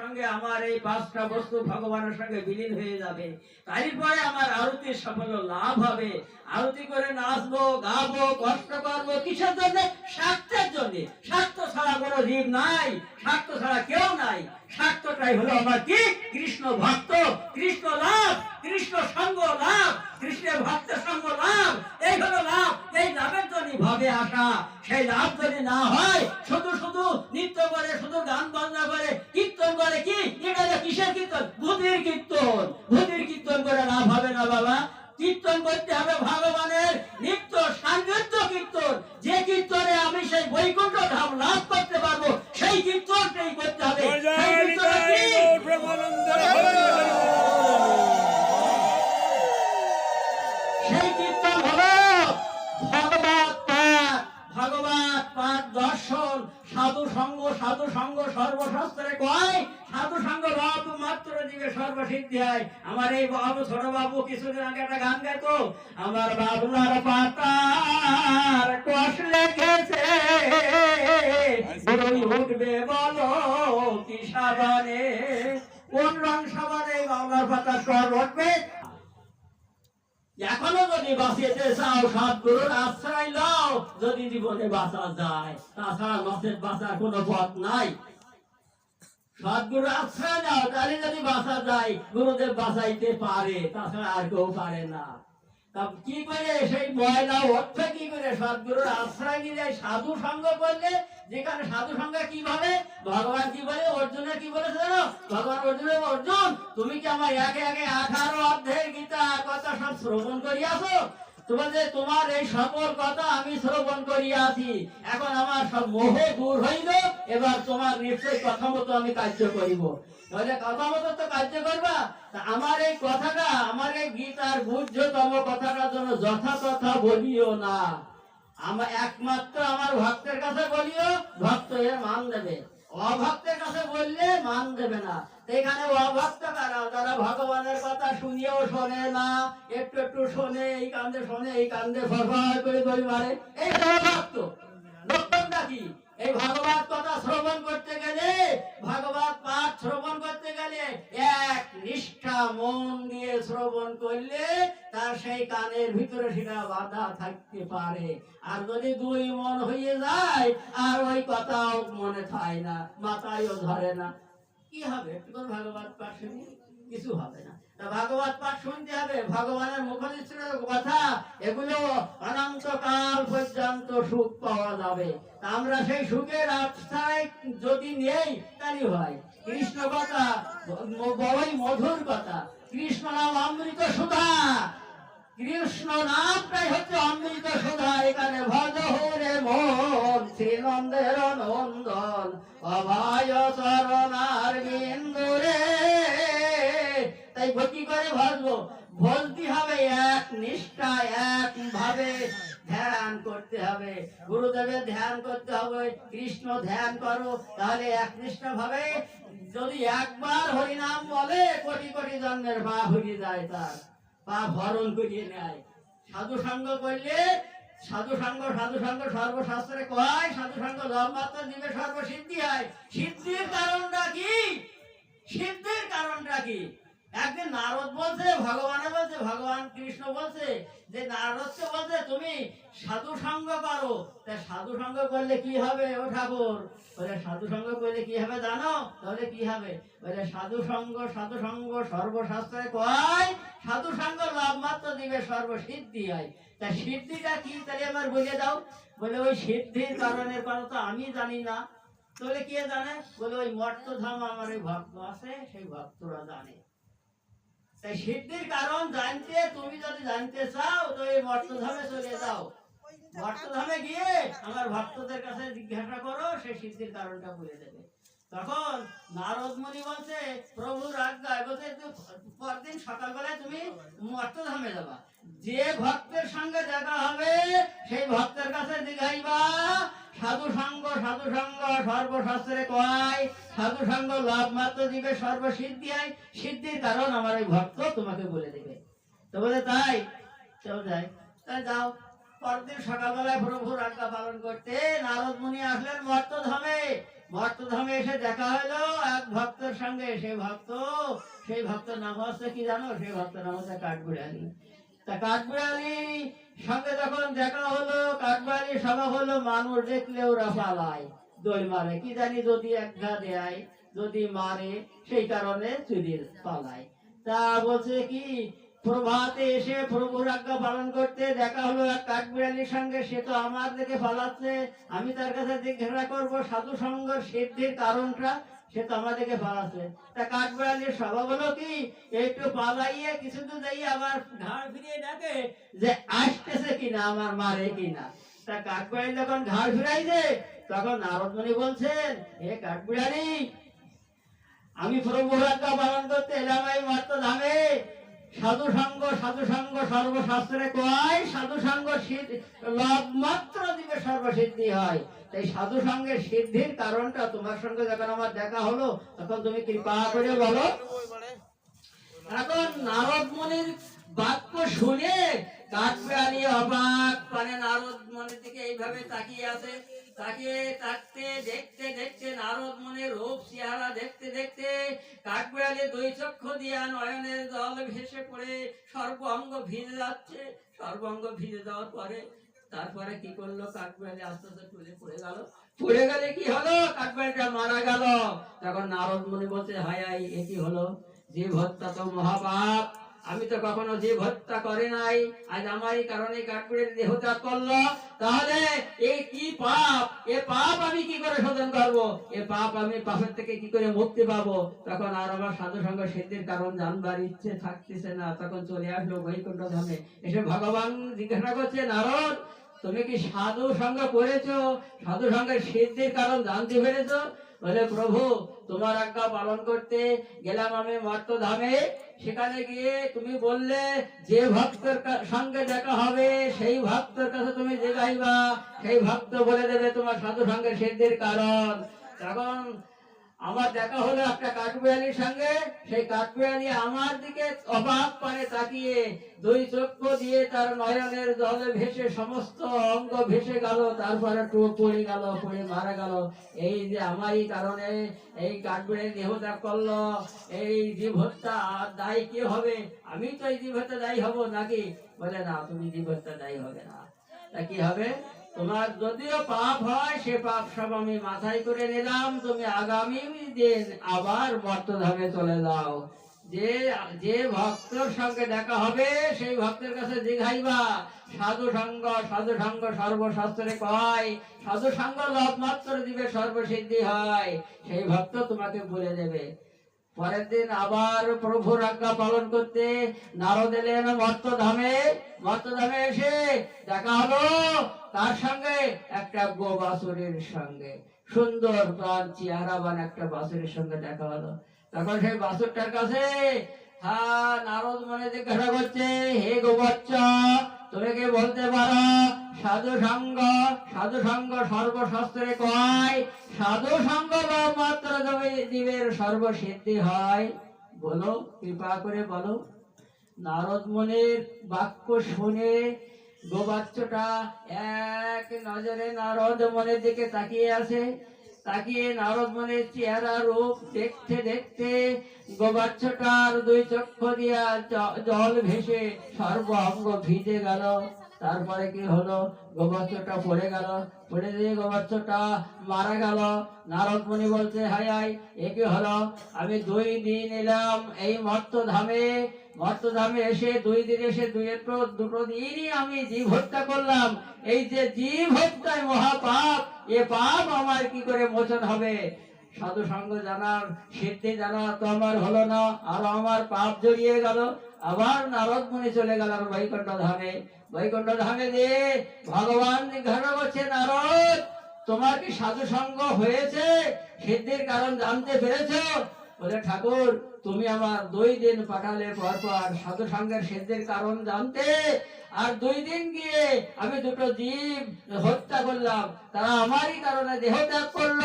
সঙ্গে আমার এই পাঁচটা বস্তু ভগবানের সঙ্গে বিলীন হয়ে যাবে। তারপরে আমার আরতির সাফল্য লাভ হবে। আরতি করে নাচবো, গাবো, কষ্ট করব কিসের জন্য? স্বার্থের জন্য। স্বার্থ ছাড়া কোনো জীব নাই, স্বার্থ ছাড়া কেউ নাই। স্বার্থটাই হলো আমার কি? কৃষ্ণ ভক্ত, কৃষ্ণ লাভ, কৃষ্ণ সঙ্গ লাভ। কৃষ্ণের ভক্তের সঙ্গ লাভ এই হলো লাভ এই লাভের জন্য ভাবে আসা। সেই লাভ যদি না হয় শুধু শুধু নৃত্য করে শুধু গান বাজনা করে কীর্তন করে কি? এটা কিসের কীর্তন? ভূতির কীর্তন। ভূতির কীর্তন করে লাভ হবে না বাবা। কীর্তন করতে হবে ভগবানের নিত্য সান্নিধ্য কীর্তন। যে কীর্তনে আমি সেই বৈকুণ্ঠ ধাম লাভ করতে পারব সেই কীর্তনটাই করতে হবে। সেই কীর্তনে কিছুদিন আগে একটা গান গাইত আমার বাবুলার পাতার কষ লেগেছে উঠবে বলো কি সাবানে কোন রং সাবানে বাবুলার পাতার স্বর উঠবে এখনও যদি বাঁচিতে চাও সৎগুরুর আশ্রয় লও। যদি জীবনে বাঁচা যায়, তাছাড়া লসের বাঁচার কোনো পথ নাই। সৎগুরুর আশ্রয় নাও তাহলে যদি বাঁচা যায়, গুরুদেব বাঁচাইতে পারে, তাছাড়া আর কেউ পারে না। কি করে সেই ময়লা উঠবে কি করে? সৎগুরুর আশ্রয় নিলে সাধু সঙ্গ করলে, যেখানে সাধু সঙ্গে কীভাবে ভগবান কি বলে? অর্জুনের কি বলেছে জানো? ভগবান অর্জুনের অর্জুন, তুমি কি আমার একে একে আঠারো অধ্যায়ের গীতা কথা সব শ্রবণ করিয়াছো? তোমাদের, তোমার এই সকল কথা আমি শ্রবণ এখন আমার সব মোহ দূর হইল, এবার তোমার নিশ্চয় কথা মতো আমি কার্য করিব। কথা মতো তো কার্য করবা? আমার এই কথাটা, আমার এই গীতার গুহ্যতম কথাটার জন্য যথাতথা বলিও না। আমার একমাত্র আমার ভক্তের কাছে বলিও, ভক্ত এর মান দেবে। অভক্তের কাছে বললে মান দেবে না। এখানে অভক্ত কারা যারা ভগবানের কথা শুনিয়েও শোনে না, একটু একটু শোনে, এই কান্দে শোনে, এই কান্দে ফরফর করে দড়ি মারে, এই অভক্ত। লক্ষণটা কি? এই ভাগবত কথা শ্রবণ করতে গেলে, ভাগবত পাঠ শ্রবণ করতে গেলে এক নিষ্ঠা মন দিয়ে শ্রবণ করলে তার সেই কানের ভিতরে সেটা বাধা থাকতে পারে। আর যদি দুই মন হয়ে যায়, আর ওই কথাও মনে থাকে না, মাথায়ও ধরে না। কি হবে? একটু ভাগবত পাঠ শুনি। কিছু হবে না। ভাগবত পাঠ শুনতে হবে, ভগবানের কথা, এগুলো অনন্তকাল পর্যন্ত সুখ পাওয়া যাবে। আমরা সেই সুখের আশ্রয় যদি নেই হয়। কৃষ্ণ কথা বড়ই মধুর কথা, কৃষ্ণ নাম অমৃত সুধা। কৃষ্ণ নামটাই হচ্ছে অমৃত সুধা। এখানে ভজ হরে মন, শ্রীনন্দের নন্দন, অভয় চরণার বিন্দুরে তাই কি করে ভজবো ভজতে হবে এক নিষ্ঠা এক ভাবে ধ্যান করতে হবে। গুরুদেবের ধ্যান করতে হবে, কৃষ্ণ ধ্যান করো, তাহলে এক নিষ্ঠা ভাবে যদি একবার হরিনাম বলে, কোটি কোটি জন্মের পা হয়ে যায় তার। পা ভরণ করিয়ে নেয়। সাধু সঙ্গ করলে সাধু সঙ্গ সাধু সঙ্গ সর্বশাস্ত্রে কয় সাধু সঙ্গ লম্বাত্ম দিবে সর্বসিদ্ধি হয়। সিদ্ধির কারণটা কি? সিদ্ধির কারণটা কি? একদিন নারদ বলছে, ভগবানে বলছে, ভগবান কৃষ্ণ বলছে যে, নারদকে বলছে, তুমি সাধু সঙ্গ করো। সাধু সঙ্গ করলে কি হবে ও ঠাকুর? বলে, সাধু সঙ্গ করলে কি হবে জানো? তাহলে কি হবে? বলে, সাধু সঙ্গ সাধু সঙ্গ সর্বশাস্ত্রে কয়, সাধু সঙ্গ লাভ মাত্র দিবে সর্বসিদ্ধি হয়। তা সিদ্ধিটা কি? তাহলে আমার বলে দাও। বলে, ওই সিদ্ধির কারণের কথা তো আমি জানি না। তাহলে কে জানে? বলে, ওই মর্তধাম আমার ওই ভক্ত আছে, সেই ভক্তরা জানে। তাই সিদ্ধির কারণ জানতে, তুমি যদি জানতে চাও, তো এই মর্তধামে চলে যাও। মর্তধামে গিয়ে আমার ভক্তদের কাছে জিজ্ঞাসা করো, সেই সিদ্ধির কারণটা বলে দেবে। তখন নারদ বলছে প্রভুর আজ্ঞায় বলছে পরদিন সকালবেলায় তুমি মর্তধামে যাবা। যে ভক্তের সঙ্গে দেখা হবে, সেই ভক্তের কাছে জিজ্ঞাইবা সাধু সঙ্গ সাধু সঙ্গ, সর্বশাস্ত্রে কয়? সাধু সঙ্গ লাভ মাত্র দিবে, সর্বসিদ্ধি হয় সিদ্ধির কারণ আমার ওই ভক্ত তোমাকে বলে দেবে। তো বলে, তাই? চল যাই। তাই যাও। পরদিন সকালবেলায় প্রভুর আজ্ঞা পালন করতে নারদ মুনি আসলেন মর্তধামে। মর্তধামে এসে দেখা হলো, এক ভক্তের সঙ্গে সেই ভক্ত, সেই ভক্তের নাম হচ্ছে কি জানো? সেই ভক্তের নাম হচ্ছে কাঠবিড়ালি। তা কাঠবিড়ালি সঙ্গে যখন দেখা হলো কাঠবিড়ালি সভা হলো, মানুষ দেখলে ওরা পালায় দই মারে। কি জানি যদি এক ঘা দেয়, যদি মারে, সেই কারণে চুরির পালায় তা বলছে কি প্রভাতে এসে প্রভুর আজ্ঞা পালন করতে দেখা হলো এক সঙ্গে। সে তো আমার পালাচ্ছে। আমি তার কাছে জিজ্ঞাসা করব, সাধু সঙ্গ সিদ্ধির কারণটা? সে তো আমাদেরকে পালাচ্ছে। তা কাঠবিড়ালির স্বভাব হলো কি? একটু পালাইয়ে কিছু দূর যাইয়ে আবার ঘাড় ফিরিয়ে ডাকে যে, আসতেছে কিনা আমার মারে কিনা? তা যখন ঘাড় ফিরাইছে, তখন নারদমণি বলছেন, হে কাঠবিড়ালি, আমি প্রভুর আজ্ঞা পালন করতে এলাম এই মর্ত ধামে সাধু সঙ্গ সর্বশাস্ত্রে কয়? সাধু সঙ্গ লাভ মাত্র দিবে সর্বসিদ্ধি হয়। তাই সাধু সঙ্গের সিদ্ধির কারণটা তোমার সঙ্গে যখন আমার দেখা হলো, তখন তুমি কৃপা করে বলো। এখন নারদ মুনির বাক্য শুনে কাঠবিড়ালি অবাক মানে নারদ মনির দিকে এইভাবে তাকিয়ে আছে। তাকিয়ে তাকতে, দেখতে দেখতে, নারদ মনের রূপ, চেহারা দেখতে দেখতে দুই দিয়া নয়নের ভেসে পড়ে ভিজে যাচ্ছে ভিজে যাওয়ার পরে তারপরে কি করল? কাঠবিড়ালি আস্তে আস্তে পড়ে গেল। পড়ে গেলে কি হলো? কাঠবিড়ালিটা মারা গেল। তখন নারদ মুনি বলছে, হায় এ কি হলো? জীব হত্যা তো মহাপাপ। আমি তো কখনো জীব হত্যা করে নাই। আজ আমারই কারণে কাঠবিড়ের দেহ ত্যাগ করল। তাহলে এই কি পাপ? এ পাপ আমি কি করে শোধন করব? এ পাপ আমি পাপের থেকে কি করে মুক্তি পাবো? তখন আর আমার সাধু সঙ্গ সিদ্ধির কারণ জানবার ইচ্ছে থাকতেছে না। তখন চলে আসলো বৈকুণ্ঠ ধামে এসে ভগবান জিজ্ঞাসা করছে, নারদ, তুমি কি সাধু সঙ্গ করেছ সাধু সঙ্গের সিদ্ধির কারণ জানতে পেরেছ? বলে, প্রভু তোমার আজ্ঞা পালন করতে গেলাম আমি মর্ত ধামে সেখানে গিয়ে তুমি বললে, যে ভক্তের সঙ্গে দেখা হবে, সেই ভক্তের কাছে তুমি যে গাইবা সেই ভক্ত বলে দেবে তোমার সাধু সঙ্গে সিদ্ধির কারণ। তখন আমার দেখা হলো একটা কাঠবিড়ালির সঙ্গে। সেই কাঠবিড়ালি আমার দিকে অবাক পানে তাকিয়ে দুই চক্ষু দিয়ে তার নয়নের জলে ভেসে সমস্ত অঙ্গ ভেসে গেল, তারপরে টু পড়ে গেল, পড়ে মারা গেল। এই যে আমারই কারণে এই কাঠবিড়ালি দেহত্যাগ করল, এই জীব হত্যা দায়ী কি হবে? আমি তো এই জীব হত্যা দায়ী হব নাকি? বলে, না, তুমি জীব হত্যা দায়ী হবে না। তা কি হবে? তোমার যদিও পাপ হয়, সে পাপ সব আমি মাথায় করে নিলাম। তুমি আগামী দিন আবার মর্তধামে চলে যাও। যে যে ভক্তর সঙ্গে দেখা হবে, সেই ভক্তের কাছে জিঘাইবা। সাধু সঙ্গ সাধু সঙ্গ সর্বশাস্ত্রে কয় সাধু সঙ্গ লাভ মাত্র দিবে সর্বসিদ্ধি হয়। সেই ভক্ত তোমাকে বলে দেবে। পরের দিন আবার প্রভুর আজ্ঞা পালন করতে নারদ এলেন মর্তধামে। মর্তধামে এসে দেখা হলো তার সঙ্গে একটা গো বাছুরের সঙ্গে। সুন্দর প্রাণ চেহারাবান একটা বাছুরের সঙ্গে দেখা হলো। তখন সেই বাছুরটার কাছে হ্যাঁ নারদ মনে জিজ্ঞাসা করছে, হে গোবচ্চা তুমি কি বলতে পারো সাধু সঙ্গ সাধু সঙ্গ সর্বশাস্ত্রে কয়? সাধু সঙ্গ বা মাত্র জমি- জীবের সর্বসিদ্ধি হয়। বলো, কৃপা করে বলো। নারদ মনের বাক্য শুনে গোবাচ্চটা এক নজরে নারদ মনের দিকে তাকিয়ে আছে। তাকিয়ে নারদ মনের চেহারা রূপ দেখতে দেখতে গোবাচ্চটার দুই চক্ষু দিয়া জল ভেসে সর্ব অঙ্গ ভিজে গেল। তারপরে কি হলো? গোবাচ্চটা পড়ে গেল। পড়ে দিয়ে গোবাচ্চটা মারা গেল। নারদ মুনি বলছে হাই হাই এ কি হলো? আমি দুই দিন এলাম এই মর্ত ধামে মর্ত ধামে এসে দুই এসে দুটো দিনই আমি জীব হত্যা করলাম। এই যে জীব হত্যায় মহাপাপ, এ পাপ আমার কি করে মোচন হবে? সাধু সঙ্গ জানার, সিদ্ধি জানা তো আমার হলো না, আর আমার পাপ জড়িয়ে গেল। আবার নারদ মুনি চলে গেল বৈকুণ্ঠ ধামে। বৈকুণ্ঠ ধামে দিয়ে ভগবান জিজ্ঞাসা করছে নারদ, তোমার কি সাধু সঙ্গ হয়েছে? সিদ্ধির কারণ জানতে পেরেছ? বলে, ঠাকুর, তুমি আমার দুই দিন পাঠালে পর পর সাধু সঙ্গের সিদ্ধির কারণ জানতে, আর দুই দিন গিয়ে আমি দুটো জীব হত্যা করলাম। তারা আমারই কারণে দেহ ত্যাগ করল।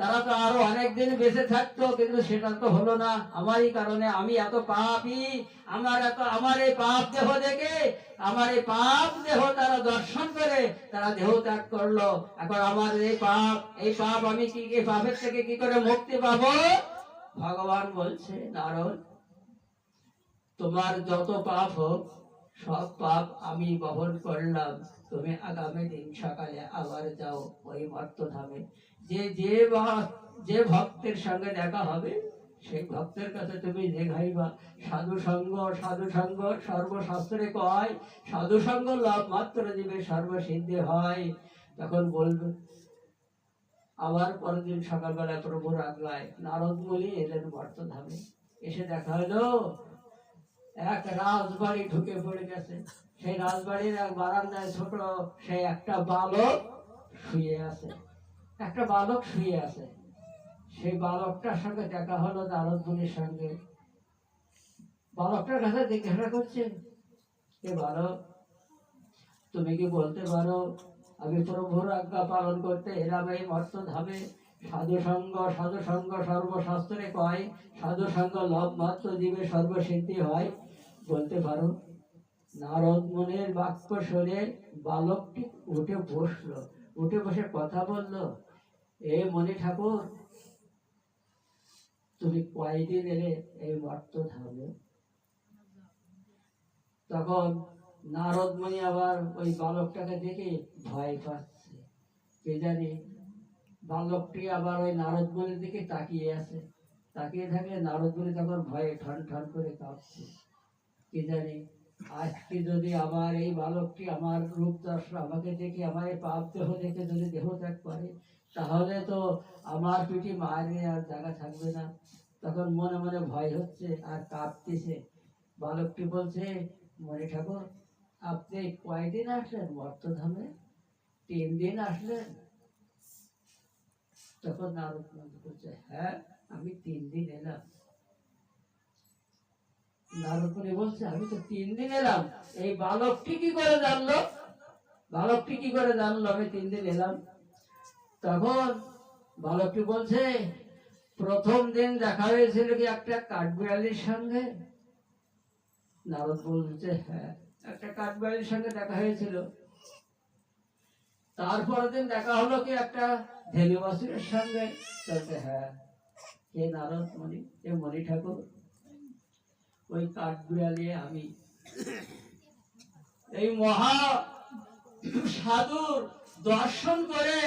তারা তো আরও অনেকদিন বেঁচে থাকতো, কিন্তু সেটা তো হলো না। আমারই কারণে আমি এত পাপি। আমার এত, আমার এই পাপ দেহ দেখে, আমার এই পাপ দেহ তারা দর্শন করে, তারা দেহ ত্যাগ করল। এখন আমার এই পাপ এই পাপ আমি কি পাপের থেকে কি করে মুক্তি পাবো? ভগবান বলছে, নারদ, তোমার যত পাপ হোক, সব পাপ আমি বহন করলাম। তুমি আগামী দিন সকালে আবার যাও ওই মর্তধামে। যে যে যে ভক্তের সঙ্গে দেখা হবে, সেই ভক্তের কাছে তুমি দেখাইবা, সাধু সঙ্গ সাধু সঙ্গ, সর্বশাস্ত্রে কয়, সাধু সঙ্গ লাভ মাত্র দিবে সর্বসিদ্ধি হয়। তখন বলবে আবার পরের দিন সকালবেলা প্রভুর আগলায় নারদ মুনি এলেন মর্তধামে এসে দেখা হলো এক রাজবাড়ি ঢুকে পড়ে গেছে। সেই রাজবাড়ির এক বারান্দায় ছোট সেই একটা বালক শুয়ে আছে। একটা বালক শুয়ে আছে। সেই বালকটার সঙ্গে দেখা হলো নারদ মুনির সঙ্গে। বালকটার কাছে জিজ্ঞাসা করছে, এ বালক, তুমি কি বলতে পারো আমি প্রভুর আজ্ঞা পালন করতে এলাম এই মর্ত ধামে সাধু সঙ্গ সাধু সঙ্গ সর্বশাস্ত্রে কয় সাধু সঙ্গ লভ মাত্র দিবে সর্বসিদ্ধি হয়। বলতে পারো, নারদ মুনির বাক্য শুনে বালকটি উঠে বসল। উঠে বসে কথা বলল, এ মণি ঠাকুর, তুমি কয়দিন এলে এই মর্ত ধামে তখন নারদ মুনি আবার ওই বালকটাকে দেখে ভয় পাচ্ছে। জানি বালকটি আবার ওই নারদমণির দিকে তাকিয়ে আছে। তাকিয়ে থাকলে নারদমণি তখন ভয়ে ঠন ঠন করে কাঁপছে। কে জানি আজকে যদি আমার এই বালকটি আমার রূপ দর্শন আমাকে দেখে, আমার এই পাপ দেহ দেখে যদি দেহ ত্যাগ করে, তাহলে তো আমার পিঠে মারে আর জায়গা থাকবে না। তখন মনে মনে ভয় হচ্ছে আর কাঁপতেছে। বালকটি বলছে, মনে ঠাকুর আপনি কয়দিন আসলেন মর্তধামে তিন দিন আসলেন? তখন নারদ মন্ত্রী বলছে হ্যাঁ আমি তিন দিন এলাম। নারদ বলছে, আমি তো তিন দিন এলাম। এই বালকটি কি করে জানলো? বালকটি কি করে জানলো, আমি তিন দিন এলাম? তখন বালকটি বলছে, প্রথম দিন দেখা হয়েছিল কি একটা কাঠবিড়ালির সঙ্গে? নারদ বলছে হ্যাঁ। একটা কাঠবিড়ালির সঙ্গে দেখা হয়েছিল। তারপরের দিন দেখা হলো কি একটা ধেনু বাসুরের সঙ্গে। বলছে হ্যাঁ কে নারদ মণি? এ মণি ঠাকুর? ওই কাঠবিড়ালি আমি। এই মহা সাধুর দর্শন করে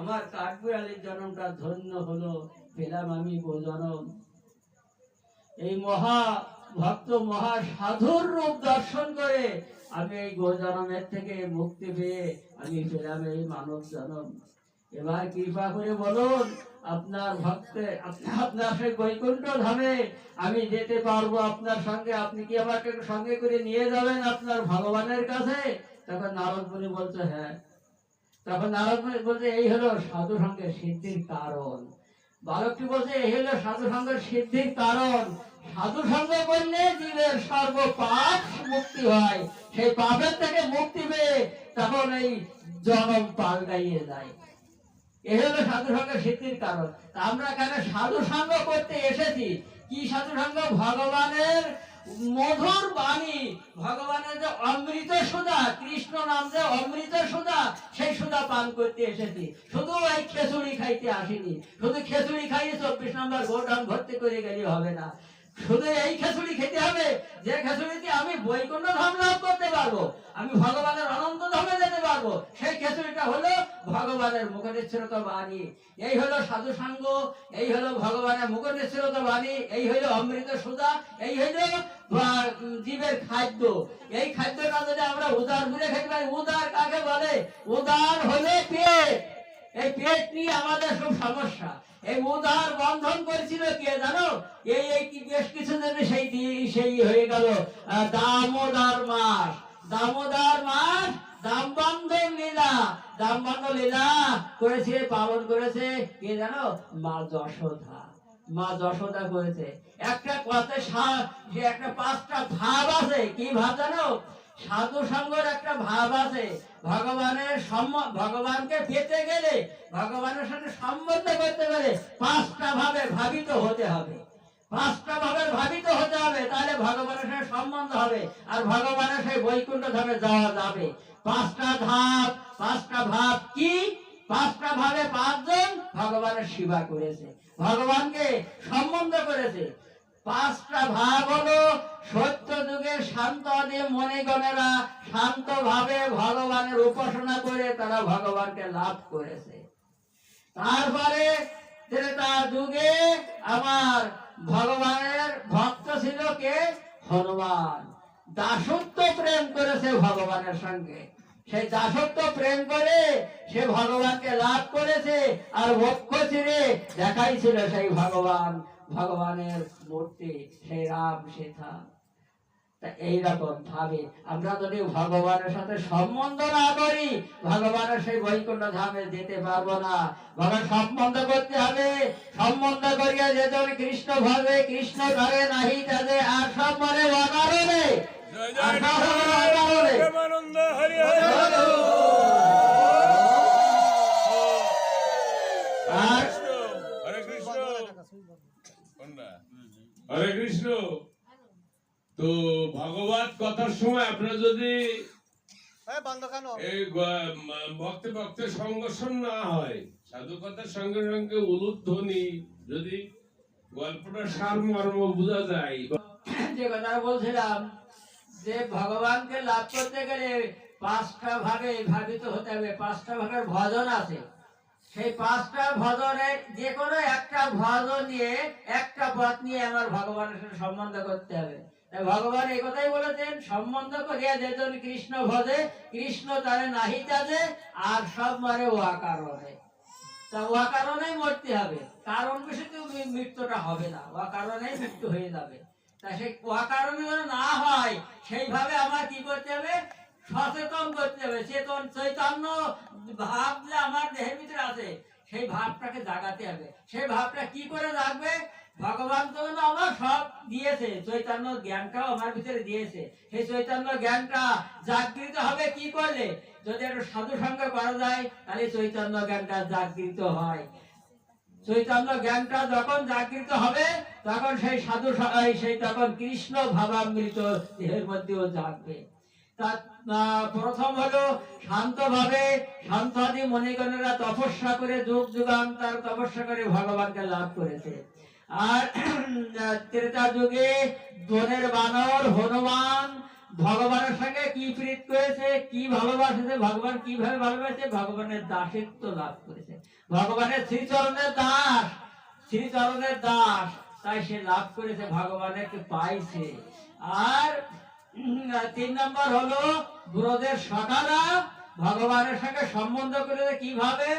আমার কাঠবিড়ালির জন্মটা ধন্য হলো, পেলাম আমি জনম এই মহা ভক্ত মহা সাধুর রূপ দর্শন করে আমি এই গো জনমের থেকে মুক্তি পেয়ে আমি পেলাম এই মানব জনম এবার কৃপা করে বলুন, আপনার ভক্তে, আপনার সেই বৈকুণ্ঠ ধামে আমি যেতে পারব আপনার সঙ্গে, আপনি কি আমাকে সঙ্গে করে নিয়ে যাবেন আপনার ভগবানের কাছে? তখন নারদ মুনি বলছে হ্যাঁ। তখন নারদ মুনি বলছে, এই হলো সাধু সঙ্গে সিদ্ধির কারণ। বালকটি বলছে, এই হলো সাধু সঙ্গের সিদ্ধির কারণ। সাধু সঙ্গ করলে জীবের সর্ব পাপ মুক্তি হয়। সেই পাপের থেকে মুক্তি পেয়ে তখন এই জনম পাল্টাইয়ে যায়। এ হলো সাধু সঙ্গের সিদ্ধির কারণ। আমরা কেন সাধু সঙ্গ করতে এসেছি? কি সাধু সঙ্গ ভগবানের মধুর বাণী, ভগবানের যে অমৃত সুধা, কৃষ্ণ নাম যে অমৃত সুধা, সেই সুধা পান করতে এসেছি। শুধু এই খেচুড়ি খাইতে আসিনি। শুধু খেচুড়ি খাইয়ে চব্বিশ নম্বর গোডাউন ভর্তি করে গেলে হবে না। শুধু এই খেচুড়ি খেতে হবে। যে খেচুড়িতে আমি বৈকুণ্ঠ ধাম লাভ করতে পারব আমি ভগবানের অনন্ত ধামে যেতে পারব সেই খেচুড়িটা হলো ভগবানের মুখনিশ্চরতা বাণী। এই হলো সাধু সঙ্গ এই হলো ভগবানের মুখনিশ্চরতা বাণী এই হলো অমৃত সুদা এই উম, জীবের খাদ্য। এই খাদ্যটা যদি আমরা উদার ঘুরে খেতে পারি উদার কাকে বলে? উদার হলে পেট। এই পেট নিয়ে আমাদের সব সমস্যা। এই উদার বন্ধন করেছিল কে জানো? এই এই বেশ কিছুদিন সেই সেই হয়ে গেল। দামোদর মাস। দামোদর মাস দামবন্ধন লীলা। লীলা করেছে, পালন করেছে কে জানো? মা যশোধা মা যশোদা করেছে। একটা কথা একটা পাঁচটা ভাব আছে, কি ভাব জানো? সাধু সঙ্গের একটা ভাব আছে। ভগবানের ভগবানকে পেতে গেলে ভগবানের সাথে সম্বন্ধ করতে গেলে পাঁচটা ভাবে ভাবিত হতে হবে। পাঁচটা ভাবে ভাবিত হতে হবে, তাহলে ভগবানের সাথে সম্বন্ধ হবে আর ভগবানের সেই বৈকুণ্ঠ ধামে যাওয়া যাবে। পাঁচটা ধাপ, পাঁচটা ভাব কি? পাঁচটা ভাবে পাঁচজন ভগবানের সেবা করেছে, ভগবানকে সম্বন্ধ করেছে। পাঁচটা ভাব হলো সত্য যুগের শান্ত আদি মণিগণেরা শান্ত ভাবে ভগবানের উপাসনা করে তারা ভগবানকে লাভ করেছে। তারপরে ত্রেতা যুগে আমার ভগবানের ভক্ত ছিল কে? হনুমান। দাসত্ব প্রেম করেছে ভগবানের সঙ্গে। সেই দাসত্ব প্রেম করে সে ভগবানকে লাভ করেছে আর বক্ষ ছিঁড়ে দেখাইছিল সেই ভগবান। ভগবানের মূর্তি সেই রাম সীতা এইরকম ভাবে আমরা যদি ভগবানের সাথে সম্বন্ধ না করি ভগবানের সেই বৈকুণ্ঠ ধামে যেতে পারব না ভগবান সম্বন্ধ করতে হবে সম্বন্ধ করিয়া যেজন কৃষ্ণ ভাবে কৃষ্ণ ধরে নাহি তাদের আর সব মনে অনারণে হরে কৃষ্ণ। তো ভগবত কথার সময় আপনারা যদি এই গ- ম- ভক্তে ভক্তে সংঘর্ষণ না হয় সাধু কথার সঙ্গে সঙ্গে উলুধ্বনি যদি গল্পটা সার মর্ম বোঝা যায়। যে কথা বলছিলাম যে ভগবানকে লাভ করতে গেলে পাঁচটা ভাগে ভাবিত হতে হবে পাঁচটা ভাগের ভজন আছে। সেই পাঁচটা ভজনের যে কোনো একটা ভজন নিয়ে, একটা পথ নিয়ে আমার ভগবানের সাথে সম্বন্ধ করতে হবে। ভগবান এই কথাই বলেছেন, সম্বন্ধ করিয়া যেজন কৃষ্ণ ভজে, কৃষ্ণ তারে নাহি তাজে আর সব মারে ও কারণে তা ও কারণেই মরতে হবে। কারণ বিষয়ে মৃত্যুটা হবে না। ও কারণেই মৃত্যু হয়ে যাবে। তা সেই ও কারণে না হয়, সেইভাবে আমার কি করতে হবে? সচেতন করতে হবে। চেতন চৈতন্য ভাব যে আমার দেহের ভিতরে আছে, সেই ভাবটাকে জাগাতে হবে। সেই ভাবটা কি করে জাগবে? ভগবান তো আমার সব দিয়েছে। চৈতন্য জ্ঞানটাও আমার ভিতরে দিয়েছে। সেই চৈতন্য জ্ঞানটা জাগৃত হবে কি করলে? যদি একটু সাধু সঙ্গ করা যায়, তাহলে চৈতন্য জ্ঞানটা জাগৃত হয়। চৈতন্য জ্ঞানটা যখন জাগৃত হবে, তখন সেই সাধু সেই তখন কৃষ্ণ ভাবামৃত দেহের মধ্যেও জাগবে। তার প্রথম হলো শান্ত ভাবে শান্ত মণিগণেরা তপস্যা করে যুগ যুগান্তর তপস্যা করে ভগবানকে লাভ করেছে। আর ত্রেতা যুগে দোনের বানর হনুমান ভগবানের সঙ্গে কি প্রীত করেছে, কি ভালোবাসেছে, ভগবান কীভাবে ভালোবাসে, ভগবানের দাসত্ব লাভ করেছে। ভগবানের শ্রীচরণের দাস শ্রীচরণের দাস, তাই সে লাভ করেছে ভগবানের পাইছে। আর তিন নম্বর হলো ব্রজের সখারা ভগবানের সঙ্গে সম্বন্ধ করেছে কীভাবে?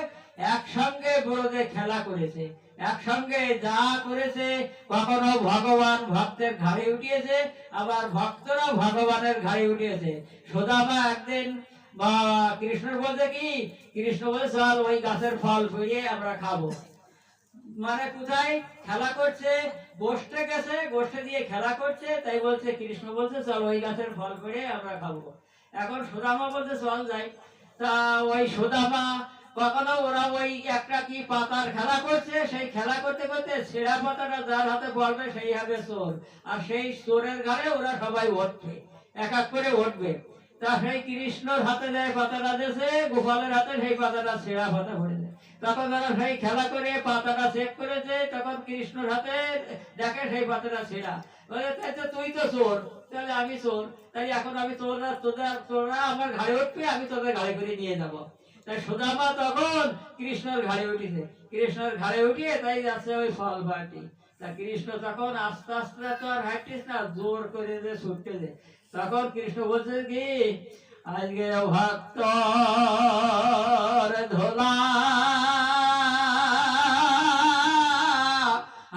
একসঙ্গে ব্রজে খেলা করেছে, একসঙ্গে যা করেছে, কখনো ভগবান ভক্তের ঘাড়ে উঠিয়েছে, আবার ভক্তরা ভগবানের ঘাড়ে উঠিয়েছে। সুদামা একদিন, বা কৃষ্ণ বলছে কি? কৃষ্ণ বলে চল ওই গাছের ফল পেয়ে আমরা খাব। মানে কোথায়? খেলা করছে, গোষ্ঠে গেছে, গোষ্ঠে দিয়ে খেলা করছে, তাই বলছে, কৃষ্ণ বলছে, চল ওই গাছের ফল পেড়ে আমরা খাব। এখন সুদামা বলতে চল যাই তা ওই সুদামা কখনো ওরা ওই একটা কি পাতার খেলা করছে, সেই খেলা করতে করতে সেরা পাতাটা যার হাতে পড়বে সেই হবে চোর। আর সেই চোরের ঘরে ওরা সবাই উঠবে এক এক করে উঠবে তা সেই কৃষ্ণর হাতে দেয় পাতাটা দিয়েছে, গোপালের হাতে সেই পাতাটা ছেঁড়া পাতা তখন তারা সেই খেলা করে, পাতাটা চেক করেছে, তখন কৃষ্ণর হাতে দেখে সেই পাতাটা ছেঁড়া। বলে তাই তো তুই তো চোর, তাহলে আমি চোর। তাই এখন আমি তোরা তোদের তোরা আমার ঘাড়ে উঠবি, আমি তোদের ঘাড়ে করে নিয়ে যাব। তাই সুদামা তখন কৃষ্ণর ঘাড়ে উঠিছে। কৃষ্ণর ঘাড়ে উঠিয়ে তাই যাচ্ছে ওই ফল বাটি তা কৃষ্ণ তখন আস্তে আস্তে তো আর হাঁটতিস না, জোর করে যে ছুটতে যে তখন কৃষ্ণ বলছে, কি? আজকে ভক্ত ধোলা।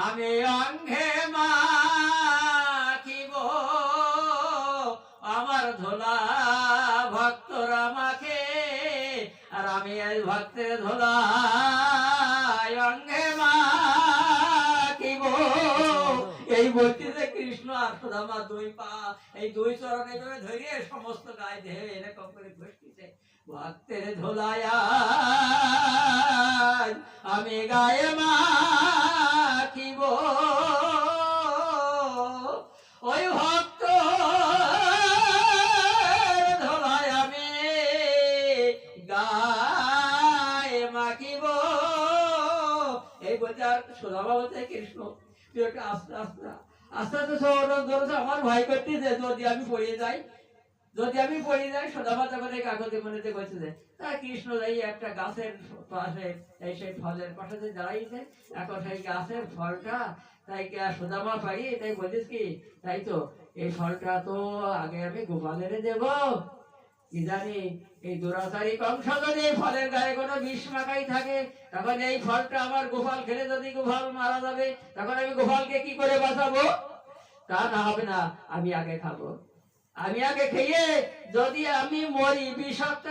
আমি অঙ্গে মাখিব। আমার ধোলা ভক্তর আমাকে। আর আমি এই ভক্তের ধোলা বলতেছে কৃষ্ণ আর সুদামা দুই পা এই দুই চরণে ভাবে ধরে সমস্ত গায়ে দেহে এরকম করে ঘষতেছে ভক্তের ধোলায়া আমি গায়ে মাখিব। ওই ভক্ত ধোলায় আমি গায়ে মাখিব। এই বলতে আর সুদামা বলতে কৃষ্ণ। আস্তে আস্তে আমার ভয় যদি আমি যাই, যদি আমি যাই এই কাগজে মনেতে বলছে যে তা কৃষ্ণ একটা গাছের পাশে, এই সেই ফলের পাশে যে দাঁড়াইছে। এখন সেই গাছের ফলটা তাই সুদামা পাই তাই বলিস কি? তাই তো, এই ফলটা তো আগে আমি গোপালের দেব। জানি এই দুরাচারী কংস যদি ফলের গায়ে কোনো বিষ মাখাই থাকে, তখন এই ফলটা আমার গোপাল খেলে যদি গোপাল মারা যাবে, তখন আমি গোপালকে কি করে বাঁচাবো? তা না হবে না, আমি আগে খাব। আমি আগে খেয়ে যদি আমি মরি বিষাক্ত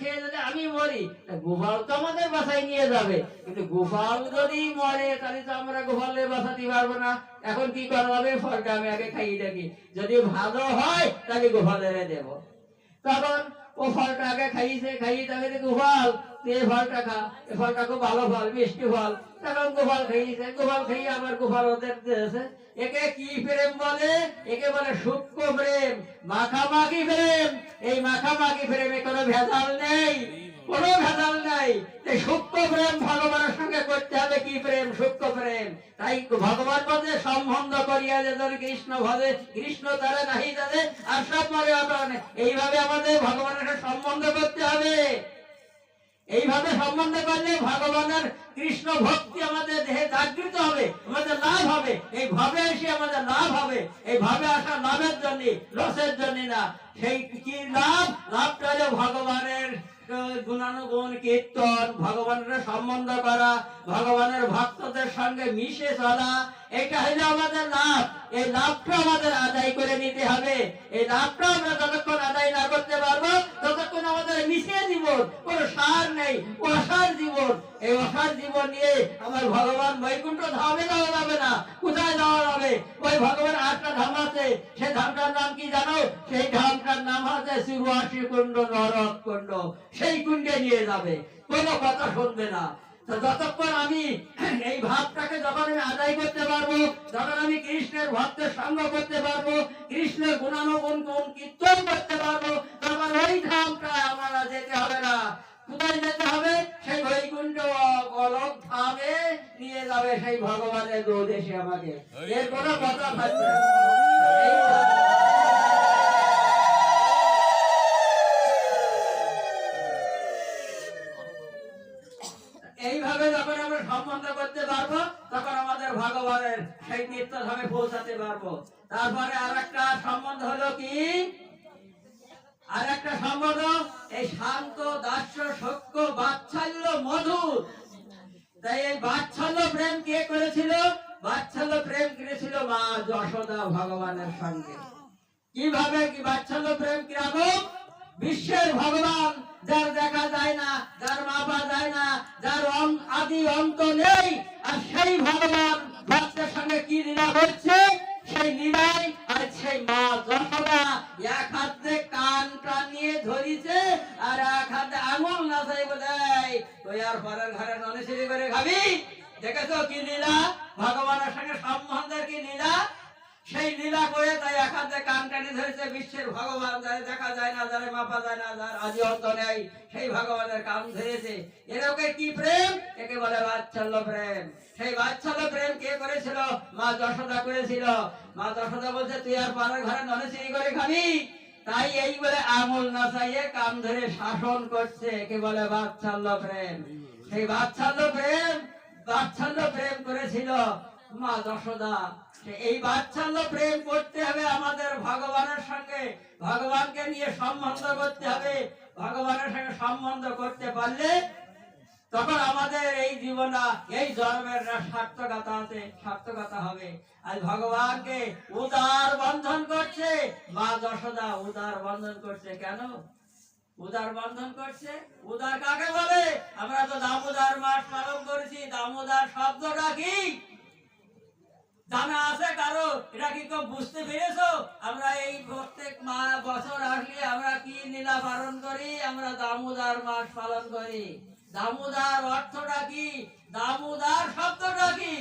খেয়ে যদি আমি মরি গোপাল তো আমাদের বাসায় নিয়ে যাবে। কিন্তু গোপাল যদি মরে, তাহলে তো আমরা গোপালের বাসাতে পারব না। এখন কি করা হবে ফলটা আমি আগে খাইয়ে দেখি। যদি ভালো হয় তাহলে গোপালের দেব। তখন ও ফলটা আগে খাইয়েছে খাইয়ে তাকে গোপাল, তুই এই ফলটা খা, এই ফলটা খুব ভালো ফল, মিষ্টি ফল। তখন গোপাল খাইছে, গোপাল খাইয়ে আবার গোপাল ওদের দিয়েছে একে কি প্রেম বলে? একে বলে সূক্ষ্ম প্রেম, মাখামাখি প্রেম। এই মাখামাখি প্রেমে কোনো ভেজাল নেই। কোনো ভেজাল নাই। সূক্ষ্ম প্রেম ভগবানের সঙ্গে করতে হবে, কি প্রেম? সূক্ষ্ম প্রেম। তাই ভগবান বলতে সম্বন্ধ করিয়া যে কৃষ্ণ ভজে, কৃষ্ণ তারা নাহি তাদের আর সব মরে এইভাবে আমাদের ভগবানের সম্বন্ধ করতে হবে। এইভাবে সম্বন্ধ করলে ভগবানের কৃষ্ণ ভক্তি আমাদের দেহে জাগৃত হবে, আমাদের লাভ হবে। এই ভাবে এসে আমাদের লাভ হবে। এই ভাবে আসা লাভের জন্য রসের জন্য না। সেই কি লাভ? লাভটা হলো ভগবানের গুণানুগুণ কীর্তন, ভগবানের সম্বন্ধ করা, ভগবানের ভক্তদের সঙ্গে মিশে চলা এটা হলো আমাদের লাভ। এই লাভটা আমাদের আদায় করে নিতে হবে। এই লাভটা আমরা যতক্ষণ আদায় না করতে পারব ততক্ষণ আমাদের মিশিয়ে জীবন সার নেই, অসার জীবন। এই অসার জীবন নিয়ে আমার ভগবান বৈকুণ্ঠ ধামে যাওয়া যাবে না। কোথায় যাওয়া যাবে? ওই ভগবান আটটা ধাম আছে। সেই ধামটার নাম কি জানো? সেই ধামটার নাম হচ্ছে শিবাসী কুণ্ড, নরক কুণ্ড। সেই কুণ্ডে নিয়ে যাবে। কোনো কথা শুনবে না। যতক্ষণ আমি এই ভাবটাকে যখন আমি আদায় করতে পারব, যখন আমি কৃষ্ণের ভক্তের সঙ্গ করতে পারব, কৃষ্ণের গুণানুগুণ, গুণ কীর্তন করতে পারব, তখন ওই ধামটা আমার যেতে হবে না। কোথায় এইভাবে যখন আমরা সম্বন্ধ করতে পারব, তখন আমাদের ভগবানের সেই নিত্য ধামে পৌঁছাতে পারব। তারপরে আর একটা সম্বন্ধ হলো কি? আর একটা সম্বন্ধ? এই শান্ত, দাস্য সক্য বাৎসল্য মধুর তাই এই বাৎসল্য প্রেম কে করেছিল? বাৎসল্য প্রেম করেছিল মা যশোদা ভগবানের সঙ্গে। কীভাবে কি বাৎসল্য প্রেম কীরকম বিশ্বের ভগবান, যার দেখা যায় না, যার মাপা যায় না, যার আদি অন্ত নেই, আর সেই ভগবান বাচ্চার সঙ্গে কি লীলা করছে সেই আর সেই মা যশোদা এক হাতে কান টান নিয়ে ধরিছে আর এক হাতে আঙুল নাচাই "এই, তুই আর পরের ঘরে ননে করে খাবি? দেখেছ কি লীলা? ভগবানের সঙ্গে সম্বন্ধের কি লীলা? সেই লীলা করে তাই একান্তে কান টানি ধরেছে বিশ্বের ভগবান, যারে দেখা যায় না, যারে মাপা যায় না, যার আদি অন্ত নেই, সেই ভগবানের কান ধরেছে। এরকে কি প্রেম? একে বলে বাৎসল্য প্রেম। সেই বাৎসল্য প্রেম কে করেছিল? মা যশোদা করেছিল। মা যশোদা বলছে, তুই আর পাড়ার ঘরে ননেছিরি করে খাবি? তাই এই বলে আঙুল নাচাইয়ে কান ধরে শাসন করছে, একে বলে বাৎসল্য প্রেম। সেই বাৎসল্য প্রেম বাৎসল্য প্রেম করেছিল মা যশোদা। এই বাচ্চাল্য প্রেম করতে হবে আমাদের ভগবানের সঙ্গে। ভগবানকে নিয়ে সম্বন্ধ করতে হবে। ভগবানের সঙ্গে সম্বন্ধ করতে পারলে তখন আমাদের এই জীবনটা, এই জন্মের সার্থকতা আছে, সার্থকতা হবে। আর ভগবানকে উদার বন্ধন করছে। মা যশোদা উদার বন্ধন করছে কেন? উদার বন্ধন করছে। উদার কাকে বলে? আমরা তো দামোদার মাস পালন করেছি। দামোদার শব্দটা কি? জানা আছে কার? এটা কি কেউ বুঝতে পেরেছ? আমরা এই প্রত্যেক মা বছর আসলে আমরা কি নীলা পালন করি? আমরা দামোদর মাস পালন করি। দামোদর অর্থটা কি? দামোদর শব্দটা কি?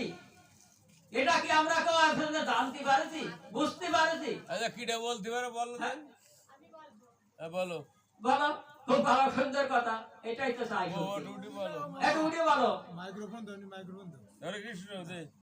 এটা কি আমরা কেউ আসলে জানতে পারছি? বুঝতে পারছি? আচ্ছা কিটা বলতে পারো বলো হ্যাঁ? হ্যাঁ বলো। বলো খুব ভালো সুন্দর কথা। এটাই তো চাই বলো। একটু উঠে বলো। মাইক্রোফোন মাইক্রোফোন হরে কৃষ্ণ